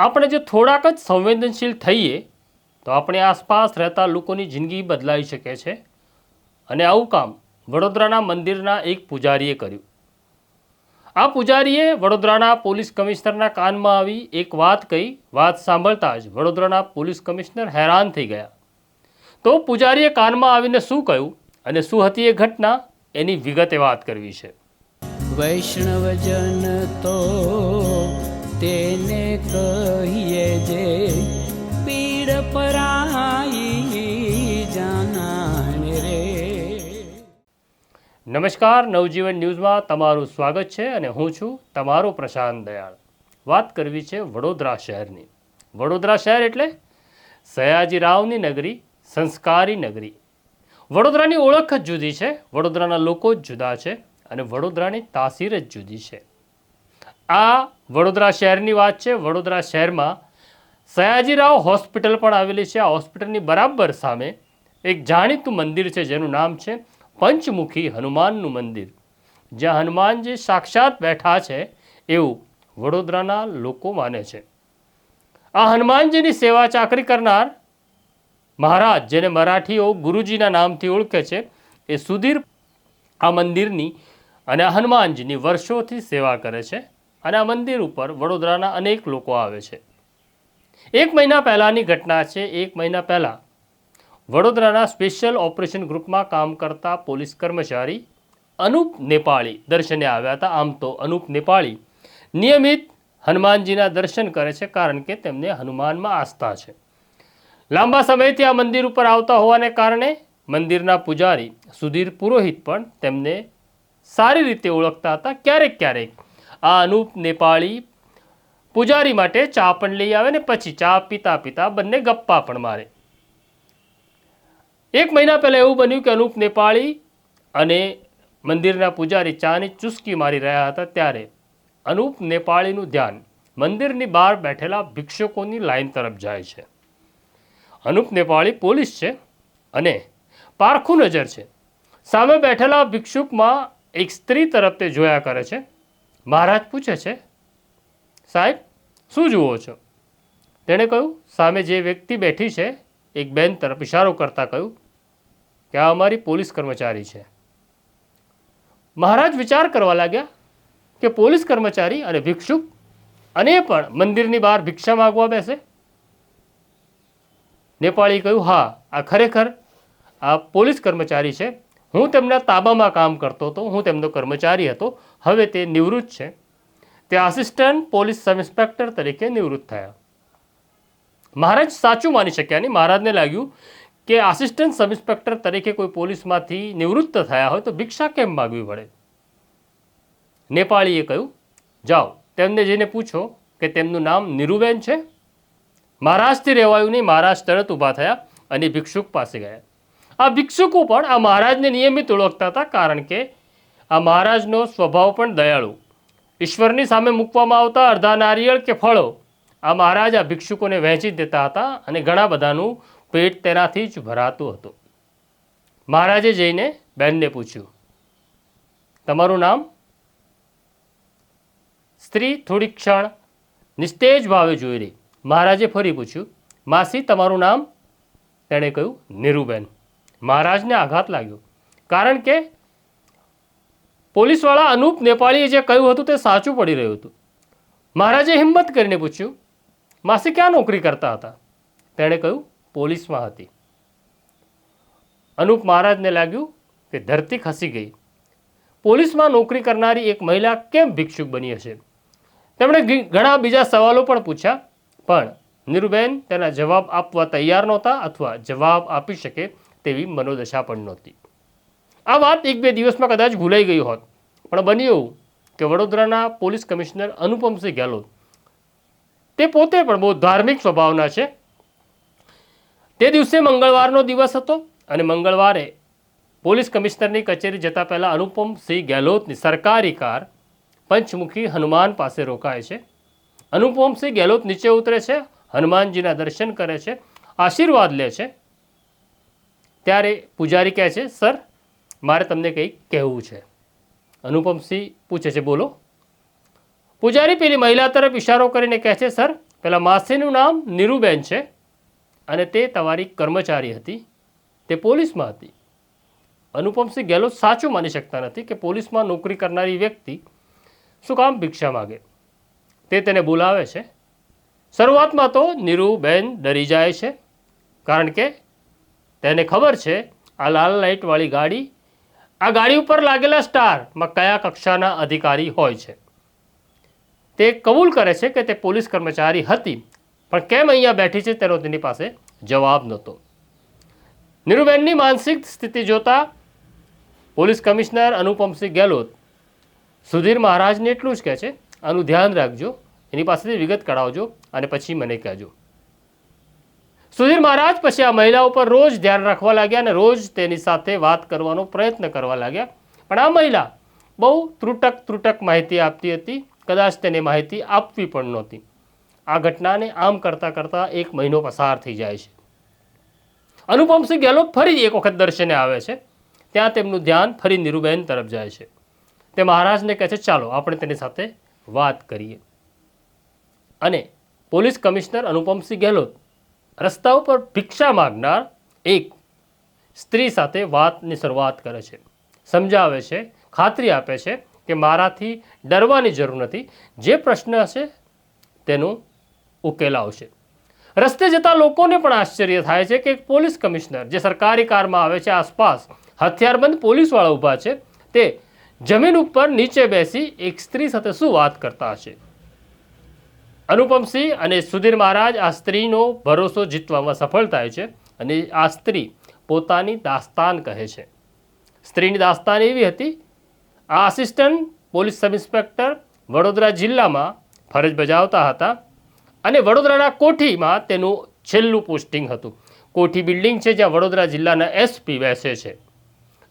આપણે જો થોડાક જ સંવેદનશીલ થઈએ, તો આપણી આસપાસ રહેતા લોકોની જિંદગી બદલાઈ શકે છે. અને આવું કામ વડોદરાના મંદિરના એક પૂજારીએ કર્યું. આ પૂજારીએ વડોદરાના પોલીસ કમિશનરના કાનમાં આવી એક વાત કહી, વાત સાંભળતા જ વડોદરાના પોલીસ કમિશનર હેરાન થઈ ગયા. તો પૂજારીએ કાનમાં આવીને શું કહ્યું અને શું હતી એ ઘટના? એની વિગતે વાત કરવી છે. વૈષ્ણવજન તો તેને કહીએ જે પીડ પરાઈ જાનાને રે. નમસ્કાર, નવજીવન ન્યૂઝમાં તમારું સ્વાગત છે અને હું છું તમારો પ્રશાંત દયાળ. વાત કરવી છે વડોદરા શહેરની. વડોદરા શહેર એટલે સયાજી રાવની નગરી, સંસ્કારી નગરી. વડોદરાની ઓળખ જ જુદી છે, વડોદરાના લોકો જ જુદા છે અને વડોદરાની તાસીર જ જુદી છે. આ વડોદરા શહેરની વાત છે. વડોદરા શહેરમાં સયાજીરાવ હોસ્પિટલ પણ આવેલી છે. આ હોસ્પિટલની બરાબર સામે એક જાણીતું મંદિર છે, જેનું નામ છે પંચમુખી હનુમાનનું મંદિર. જ્યાં હનુમાનજી સાક્ષાત બેઠા છે એવું વડોદરાના લોકો માને છે. આ હનુમાનજીની સેવા ચાકરી કરનાર મહારાજ, જેને મરાઠીઓ ગુરુજીના નામથી ઓળખે છે, એ સુધીર આ મંદિરની અને હનુમાનજીની વર્ષોથી સેવા કરે છે. અને આ મંદિર ઉપર વડોદરાના અનેક લોકો આવે છે. એક મહિના પહેલાંની ઘટના છે. એક મહિના પહેલાં વડોદરાના સ્પેશિયલ ઓપરેશન ગ્રુપમાં કામ કરતા પોલીસ કર્મચારી અનુપ નેપાળી દર્શને આવ્યા હતા. આમ તો અનુપ નેપાળી નિયમિત હનુમાનજીના દર્શન કરે છે કારણ કે તેમને હનુમાનમાં આસ્થા છે. લાંબા સમયથી આ મંદિર ઉપર આવતા હોવાને કારણે મંદિરના પૂજારી સુધીર પુરોહિત પણ તેમને સારી રીતે ઓળખતા હતા. ક્યારેક ક્યારેક આ અનુપ નેપાળી પૂજારી માટે ચા પણ લઈ આવે ને પછી ચા પીતા પીતા બંને ગપ્પા પણ મારે. એક મહિના પહેલાં એવું બન્યું કે અનુપ નેપાળી અને મંદિરના પૂજારી ચાની ચુસ્કી મારી રહ્યા હતા ત્યારે અનુપ નેપાળીનું ધ્યાન મંદિરની બહાર બેઠેલા ભિક્ષકોની લાઈન તરફ જાય છે. અનુપ નેપાળી પોલીસ છે અને પારખું નજર છે. સામે બેઠેલા ભિક્ષુકમાં એક સ્ત્રી તરફ તે જોયા કરે છે. મહારાજ પૂછે છે, સાહેબ, શું જુઓ છો? તેણે કહ્યું, સામે જે વ્યક્તિ બેઠી છે, એક બેન તરફ ઇશારો કરતા કહ્યું કે આ અમારી પોલીસ કર્મચારી છે. મહારાજ વિચાર કરવા લાગ્યા કે પોલીસ કર્મચારી અને ભિક્ષુક અને પણ મંદિરની બહાર ભિક્ષા માગવા બેસે. નેપાળી કહ્યું, હા, આ ખરેખર આ પોલીસ કર્મચારી છે હું તેમના તાબામાં કામ કરતો હતો, હું તેમનો કર્મચારી હતો, હવે તે નિવૃત્ત છે. તે આસિસ્ટન્ટ પોલીસ સબ ઇન્સ્પેક્ટર તરીકે નિવૃત્ત થયા. મહારાજ સાચું માની શક્યા નહીં. મહારાજને લાગ્યું કે આસિસ્ટન્ટ સબ ઇન્સ્પેક્ટર તરીકે કોઈ પોલીસમાંથી નિવૃત્ત થયા હોય તો ભિક્ષા કેમ માગવી પડે નેપાળીએ કહ્યું, જાઓ. તેમને જઈને પૂછો કે તેમનું નામ નીરુબેન છે? મહારાજથી રહેવાયું નહીં. મહારાજ તરત ઊભા થયા અને ભિક્ષુક પાસે ગયા. આ ભિક્ષુકો પણ આ મહારાજને નિયમિત ઓળખતા હતા કારણ કે આ મહારાજનો સ્વભાવ પણ દયાળુ. ઈશ્વરની સામે મૂકવામાં આવતા અડધા નારિયેળ કે ફળો આ મહારાજ આ ભિક્ષુકોને વહેંચી દેતા હતા અને ઘણા બધાનું પેટ તેનાથી જ ભરાતું હતું. મહારાજે જઈને બહેનને પૂછ્યું, તમારું નામ? સ્ત્રી થોડી ક્ષણ નિસ્તેજ ભાવે જોઈ રહી. મહારાજે ફરી પૂછ્યું, માસી, તમારું નામ? તેણે કહ્યું, નીરુબેન. મહારાજને આઘાત લાગ્યો. કારણ કે પોલીસવાળા અનુપ નેપાળીએ જે કહ્યું હતું તે સાચું પડી રહ્યું હતું. મહારાજે હિંમત કરીને પૂછ્યું, માસી ક્યાં નોકરી કરતા હતા? તેણે કહ્યું, પોલીસમાં હતી. અનુપ મહારાજને લાગ્યું કે ધરતી ખસી ગઈ. પોલીસમાં નોકરી કરનારી એક મહિલા કેમ ભિક્ષુક બની હશે? તેમણે ઘણા બીજા સવાલો પણ પૂછ્યા, પણ નીરુબેન તેના જવાબ આપવા તૈયાર નહોતા અથવા જવાબ આપી શકે તેવી મનોદશા પણ નહોતી. આ વાત એક બે દિવસમાં કદાચ ભૂલાઈ ગઈ હોત, પણ બન્યું એવું કે વડોદરાના પોલીસ કમિશનર અનુપમસિંહ ગેહલોત, તે પોતે પણ બહુ ધાર્મિક સ્વભાવના છે. તે દિવસે મંગળવારનો દિવસ હતો અને મંગળવારે પોલીસ કમિશનરની કચેરી જતા પહેલાં અનુપમસિંહ ગેહલોતની સરકારી કાર પંચમુખી હનુમાન પાસે રોકાય છે. અનુપમસિંહ ગેહલોત નીચે ઉતરે છે, હનુમાનજીના દર્શન કરે છે, આશીર્વાદ લે છે ત્યારે પૂજારી કહે છે, સર, મારે તમને કંઈક કહેવું છે. અનુપમસિંહ પૂછે છે, બોલો. પૂજારી પેલી મહિલા તરફ ઇશારો કરીને કહે છે, સર, પેલા માસીનું નામ નીરુબેન છે અને તે તમારી કર્મચારી હતી. તે પોલીસમાં હતી. અનુપમસિંહ ગેહલોત સાચું માની શકતા નથી કે પોલીસમાં નોકરી કરનારી વ્યક્તિ શું કામ ભિક્ષા માગે. તે તેને બોલાવે છે. શરૂઆતમાં તો નીરુબેન ડરી જાય છે, કારણ કે તેને ખબર છે, આ લાલ લાઇટવાળી ગાડી, આ ગાડી ઉપર લાગેલા સ્ટારમાં કયા કક્ષાના અધિકારી હોય છે. તે કબૂલ કરે છે કે તે પોલીસ કર્મચારી હતી, પણ કેમ અહીંયા બેઠી છે તેનો તેની પાસે જવાબ નહોતો. નીરુબેનની માનસિક સ્થિતિ જોતા પોલીસ કમિશનર અનુપમસિંહ ગેહલોત, સુધીર મહારાજને એટલું જ કહે છે, આનું ધ્યાન રાખજો, એની પાસેથી વિગત કઢાવજો અને પછી મને કહેજો. સુધીર મહારાજ પછી આ મહિલા ઉપર રોજ ધ્યાન રાખવા લાગ્યા અને રોજ તેની સાથે વાત કરવાનો પ્રયત્ન કરવા લાગ્યા. પણ આ મહિલા બહુ ત્રુટક ત્રુટક માહિતી આપતી હતી. કદાચ તેને માહિતી આપવી પણ નહોતી. આ ઘટનાને આમ કરતાં કરતાં એક મહિનો પસાર થઈ જાય છે. અનુપમસિંહ ગેહલોત ફરી એક વખત દર્શને આવે છે. ત્યાં તેમનું ધ્યાન ફરી નીરુબેન તરફ જાય છે. તે મહારાજને કહે છે, ચાલો, આપણે તેની સાથે વાત કરીએ. અને પોલીસ કમિશનર અનુપમસિંહ ગેહલોત રસ્તા ઉપર ભિક્ષા માગનાર એક સ્ત્રી સાથે વાતની શરૂઆત કરે છે. સમજાવે છે, ખાતરી આપે છે કે મારાથી ડરવાની જરૂર નથી. જે પ્રશ્ન હશે તેનું ઉકેલ આવશે. રસ્તે જતા લોકોને પણ આશ્ચર્ય થાય છે કે પોલીસ કમિશનર જે સરકારી કારમાં આવે છે આસપાસ, હથિયારબંધ પોલીસવાળા ઊભા છે, તે જમીન ઉપર નીચે બેસી એક સ્ત્રી સાથે શું વાત કરતા હશે? અનુપમસિંહ અને સુધીર મહારાજ આ સ્ત્રીનો ભરોસો જીતવામાં સફળ થાય છે અને આ સ્ત્રી પોતાની દાસ્તાન કહે છે. સ્ત્રીની દાસ્તાન એવી હતી, આ assistant police sub inspector Vadodara જિલ્લામાં ફરજ બજાવતા હતા અને વડોદરાના કોઠીમાં તેનું છેલ્લું પોસ્ટિંગ હતું. કોઠી બિલ્ડિંગ છે જ્યાં વડોદરા જિલ્લાના એસપી બેસે છે.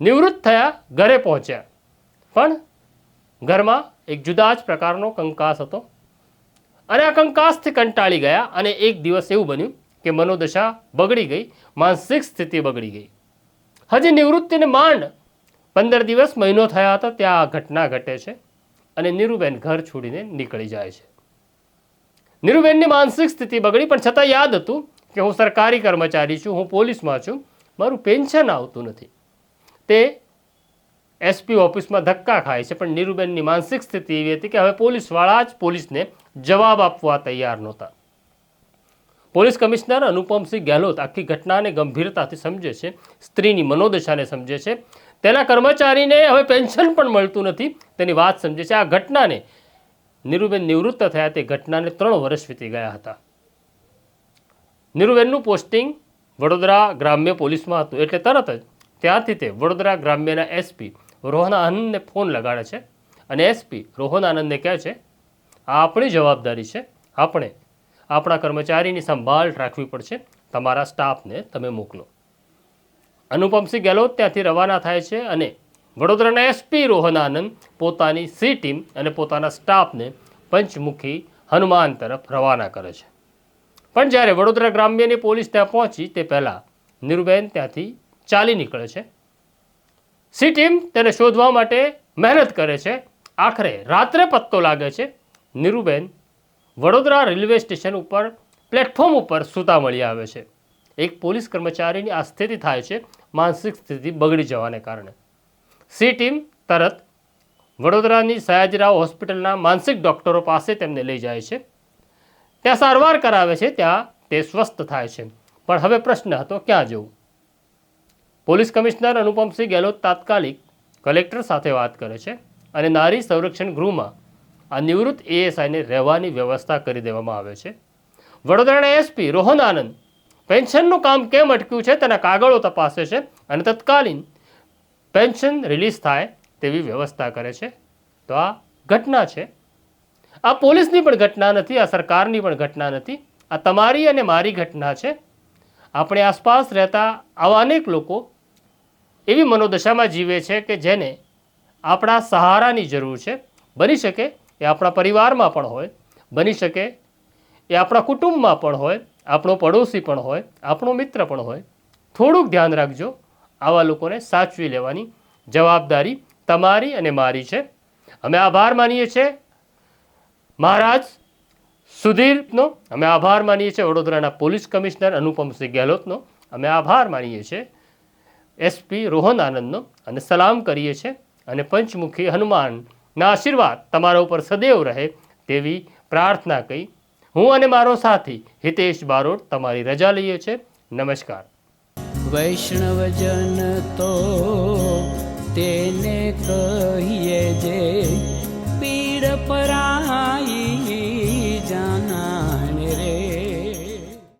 નિવૃત્ત થયા, ઘરે પહોંચ્યા. પણ ઘરમાં એક જુદા જ પ્રકારનો કંકાસ હતો. અને આ કંકાસથી કંટાળી ગયા અને એક દિવસ એવું બન્યું કે મનોદશા બગડી ગઈ, માનસિક સ્થિતિ બગડી ગઈ. હજી નિવૃત્તિને માંડ. પંદર દિવસ મહિનો થયા હતા, ત્યાં આ ઘટના ઘટે છે અને નીરુબેન ઘર છોડીને નીકળી જાય છે. નીરુબેનની માનસિક સ્થિતિ બગડી, પણ છતાં યાદ હતું કે હું સરકારી કર્મચારી છું, હું પોલીસમાં છું, મારું પેન્શન આવતું નથી. તે એસપી ઓફિસમાં ધક્કા ખાય છે, પણ નીરુબેનની માનસિક સ્થિતિ એવી હતી કે હવે પોલીસવાળા જ પોલીસને જવાબ આપવા તૈયાર નહોતા. પોલીસ કમિશનર અનુપમસિંહ ગેહલોત આખી ઘટનાને ગંભીરતાથી સમજે છે, સ્ત્રીની મનોદશાને સમજે છે. તેના કર્મચારીને હવે પેન્શન પણ મળતું નથી. તેની વાત સમજે છે. આ ઘટનાને નીરુબેન નિવૃત્ત થયા તે ઘટનાને ત્રણ વર્ષ વીતી ગયા હતા. નીરુબેનનું પોસ્ટિંગ વડોદરા ગ્રામ્ય પોલીસમાં હતું એટલે તરત જ ત્યાંથી તે વડોદરા ગ્રામ્યના એસપી રોહન આનંદને ફોન લગાડે છે. અને એસપી રોહન આનંદને કહે છે આ આપણી જવાબદારી છે આપણે આપણા કર્મચારીની સંભાળ રાખવી પડશે. તમારા સ્ટાફને તમે મોકલો. અનુપમસિંહ ગેહલોત ત્યાંથી રવાના થાય છે અને વડોદરાના એસપી રોહન આનંદ પોતાની સી ટીમ અને પોતાના સ્ટાફને પંચમુખી હનુમાન તરફ રવાના કરે છે. પણ જ્યારે વડોદરા ગ્રામ્યની પોલીસ ત્યાં પહોંચી, તે પહેલાં નીરુબેન ત્યાંથી ચાલી નીકળે છે. સી ટીમ તેને શોધવા માટે મહેનત કરે છે. આખરે રાત્રે પત્તો લાગે છે. નીરુબેન વડોદરા રેલવે સ્ટેશન ઉપર પ્લેટફોર્મ ઉપર સૂતા મળી આવે છે. એક પોલીસ કર્મચારીની આ સ્થિતિ થાય છે, માનસિક સ્થિતિ બગડી જવાને કારણે. સી ટીમ તરત વડોદરાની સયાજીરાવ હોસ્પિટલના માનસિક ડૉક્ટરો પાસે તેમને લઈ જાય છે. ત્યાં સારવાર કરાવે છે, ત્યાં તે સ્વસ્થ થાય છે. પણ હવે પ્રશ્ન હતો, ક્યાં જવું? પોલીસ કમિશનર અનુપમસિંહ ગેહલોત તાત્કાલિક કલેક્ટર સાથે વાત કરે છે અને નારી સંરક્ષણ ગૃહમાં આ નિવૃત્ત એએસઆઈને રહેવાની વ્યવસ્થા કરી દેવામાં આવે છે. વડોદરાના એસપી રોહન આનંદ, પેન્શનનું કામ કેમ અટક્યું છે તેના કાગળો તપાસે છે અને તત્કાલીન પેન્શન રિલીઝ થાય તેવી વ્યવસ્થા કરે છે. તો આ ઘટના છે. આ પોલીસની પણ ઘટના નથી, આ સરકારની પણ ઘટના નથી. આ તમારી અને મારી ઘટના છે. આપણે આસપાસ રહેતા આવા અનેક લોકો એવી મનોદશામાં જીવે છે કે જેને આપણા સહારાની જરૂર છે. બની શકે એ આપણા પરિવારમાં પણ હોય, બની શકે. એ આપણા કુટુંબમાં પણ હોય, આપણો પડોશી પણ હોય, આપણો મિત્ર પણ હોય. થોડુંક ધ્યાન રાખજો, આવા લોકોને સાચવી લેવાની જવાબદારી તમારી અને મારી છે. અમે આભાર માનીએ છીએ. મહારાજ સુધીરનો અમે આભાર માનીએ છીએ, વડોદરાના પોલીસ કમિશનર અનુપમસિંહ ગેહલોતનો અમે આભાર માનીએ છીએ. એસપી રોહન આનંદનો અને સલામ કરીએ છીએ. અને પંચમુખી હનુમાનના આશીર્વાદ તમારા ઉપર સદૈવ રહે તેવી પ્રાર્થના કહી હું અને મારો સાથી હિતેશ બારોટ તમારી રજા લઈએ છે. નમસ્કાર. વૈષ્ણવજન તો તેને કહીએ જે પીડ પરાઈ